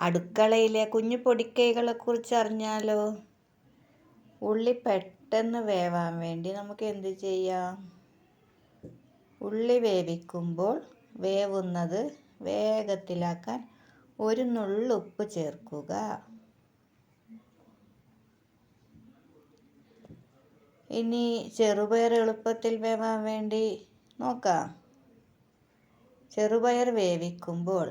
അടുക്കളയിലെ കുഞ്ഞു പൊടിക്കൈകളെക്കുറിച്ച് അറിഞ്ഞാലോ ഉള്ളി പെട്ടെന്ന് വേവാൻ വേണ്ടി നമുക്ക് എന്ത് ചെയ്യാം? ഉള്ളി വേവിക്കുമ്പോൾ വേവുന്നത് വേഗത്തിലാക്കാൻ ഒരു നുള്ളുപ്പ് ചേർക്കുക. ഇനി ചെറുപയർ എളുപ്പത്തിൽ വേവാൻ വേണ്ടി നോക്കാം. ചെറുപയർ വേവിക്കുമ്പോൾ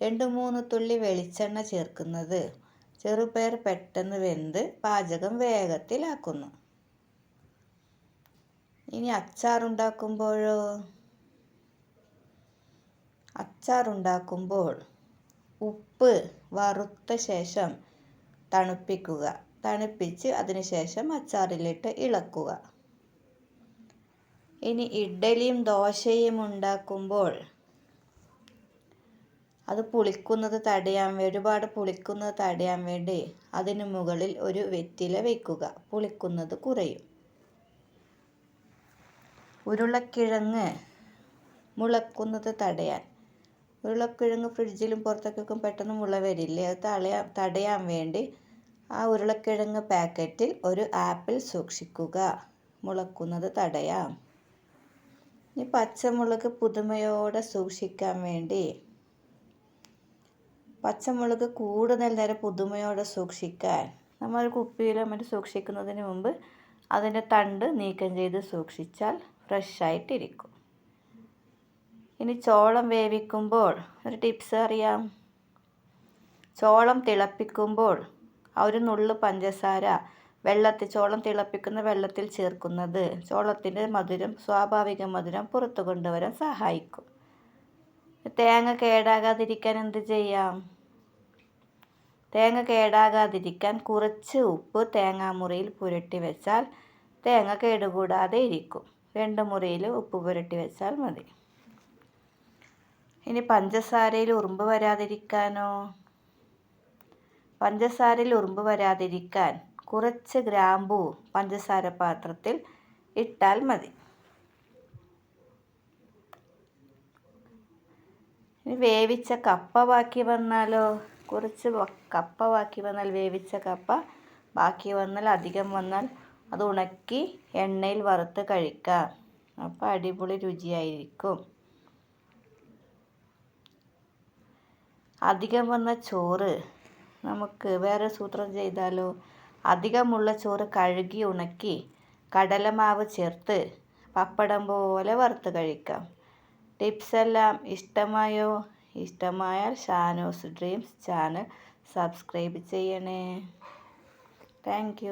രണ്ട് മൂന്ന് തുള്ളി വെളിച്ചെണ്ണ ചേർക്കുന്നത്. ചെറുപയർ പെട്ടെന്ന് വെന്ത് പാചകം വേഗത്തിലാക്കുന്നു. ഇനി അച്ചാറുണ്ടാക്കുമ്പോഴോ? അച്ചാറുണ്ടാക്കുമ്പോൾ ഉപ്പ് വറുത്ത ശേഷം തണുപ്പിക്കുക. തണുപ്പിച്ച് അതിനുശേഷം അച്ചാറിലിട്ട് ഇളക്കുക. ഇനി ഇഡ്ഡലിയും ദോശയും ഉണ്ടാക്കുമ്പോൾ അത് പുളിക്കുന്നത് തടയാൻ ഒരുപാട് പുളിക്കുന്നത് തടയാൻ വേണ്ടി? അതിന് മുകളിൽ ഒരു വെറ്റില വയ്ക്കുക. പുളിക്കുന്നത് കുറയും. ഉരുളക്കിഴങ്ങ് മുളക്കുന്നത് തടയാൻ. ഉരുളക്കിഴങ്ങ് ഫ്രിഡ്ജിലും പുറത്തൊക്കെ പെട്ടെന്ന് മുള വരില്ലേ? അത് തടയാൻ തടയാൻ വേണ്ടി ആ ഉരുളക്കിഴങ്ങ് പാക്കറ്റിൽ ഒരു ആപ്പിൾ സൂക്ഷിക്കുക. മുളക്കുന്നത് തടയാം. ഇനി പച്ചമുളക് പുതുമയോടെ സൂക്ഷിക്കാൻ വേണ്ടി പച്ചമുളക് കൂടുതൽ നേരം പുതുമയോടെ സൂക്ഷിക്കാൻ. നമ്മൾ കുപ്പിയിലോ മറ്റും സൂക്ഷിക്കുന്നതിന് മുമ്പ് അതിന്റെ തണ്ട് നീക്കം ചെയ്ത് സൂക്ഷിച്ചാൽ ഫ്രഷായിട്ടിരിക്കും. ഇനി ചോളം വേവിക്കുമ്പോൾ ഒരു ടിപ്സ് അറിയാം. ചോളം തിളപ്പിക്കുമ്പോൾ ഒരു നുള്ള് പഞ്ചസാര വെള്ളത്തിൽ ചോളം തിളപ്പിക്കുന്ന വെള്ളത്തിൽ ചേർക്കുന്നത് ചോളത്തിന്റെ മധുരം സ്വാഭാവിക മധുരം പുറത്തു കൊണ്ടുവരാൻ സഹായിക്കും. തേങ്ങ കേടാകാതിരിക്കാൻ എന്ത് ചെയ്യാം? തേങ്ങ കേടാകാതിരിക്കാൻ കുറച്ച് ഉപ്പ് തേങ്ങാമുറിയിൽ പുരട്ടി വെച്ചാൽ തേങ്ങ കേടുകൂടാതെ ഇരിക്കും. രണ്ട് മുറിയിൽ ഉപ്പ് പുരട്ടി വെച്ചാൽ മതി. ഇനി പഞ്ചസാരയിൽ ഉറുമ്പ് വരാതിരിക്കാനോ? പഞ്ചസാരയിൽ ഉറുമ്പ് വരാതിരിക്കാൻ കുറച്ച് ഗ്രാമ്പൂ പഞ്ചസാര പാത്രത്തിൽ ഇട്ടാൽ മതി. ഇനി വേവിച്ച കപ്പ ബാക്കി വന്നാലോ? കുറച്ച് കപ്പ ബാക്കി വന്നാൽ വേവിച്ച കപ്പ ബാക്കി വന്നാൽ അധികം വന്നാൽ അത് ഉണക്കി എണ്ണയിൽ വറുത്ത് കഴിക്കാം. അപ്പോൾ അടിപൊളി രുചിയായിരിക്കും. അധികം വന്ന ചോറ് നമുക്ക് വേറെ സൂത്രം ചെയ്താലോ? അധികമുള്ള ചോറ് കഴുകി ഉണക്കി കടലമാവ് ചേർത്ത് പപ്പടം പോലെ വറുത്ത് കഴിക്കാം. ടിപ്സ് എല്ലാം ഇഷ്ടമായോ? ഇഷ്ടമായാൽ ഷാനോസ് ഡ്രീംസ് ചാനൽ സബ്സ്ക്രൈബ് ചെയ്യണേ. താങ്ക്